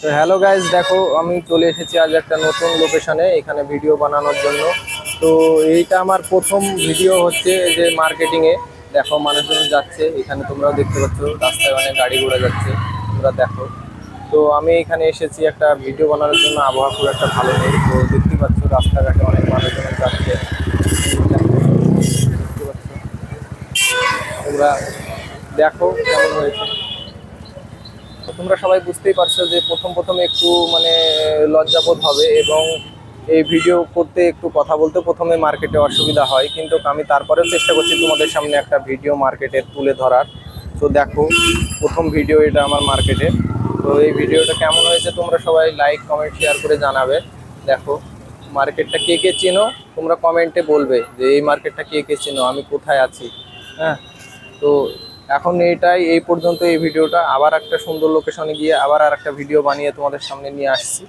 তো hello guys দেখো, আমি চলে এসেছি আজ একটা নতুন লোকেশনে এখানে ভিডিও বানানোর জন্য। তো এইটা আমার প্রথম ভিডিও হচ্ছে যে মার্কেটিংয়ে দেখো, মানুষজন যাচ্ছে, এখানে তোমরাও দেখতে পাচ্ছ, রাস্তায় অনেক গাড়ি ঘোড়া যাচ্ছে, তোমরা দেখো। তো আমি এখানে এসেছি একটা ভিডিও বানানোর জন্য, আবহাওয়া খুব একটা ভালো নেই, তো দেখতে পাচ্ছ, রাস্তাঘাটে অনেক মানুষজন যাচ্ছে। দেখতে পাচ্ছ? তোমরা দেখো কেমন হয়েছে। তোমরা সবাই বুঝতেই পারছ যে প্রথম প্রথম একটু মানে লজ্জাবোধ হবে এবং এই ভিডিও করতে একটু কথা বলতে প্রথমে মার্কেটে অসুবিধা হয়। কিন্তু আমি তারপরেও চেষ্টা করছি তোমাদের সামনে একটা ভিডিও মার্কেটের তুলে ধরার। তো দেখো, প্রথম ভিডিও এটা আমার মার্কেটে। তো এই ভিডিওটা কেমন হয়েছে তোমরা সবাই লাইক কমেন্ট শেয়ার করে জানাবে। দেখো, মার্কেটটা কে কে চেনো তোমরা কমেন্টে বলবে যে এই মার্কেটটা কে কে চেনো, আমি কোথায় আছি? হ্যাঁ? তো এখন এটাই এই পর্যন্ত এই ভিডিওটা। আবার একটা সুন্দর লোকেশনে গিয়ে আবার আর একটা ভিডিও বানিয়ে তোমাদের সামনে নিয়ে আসছি।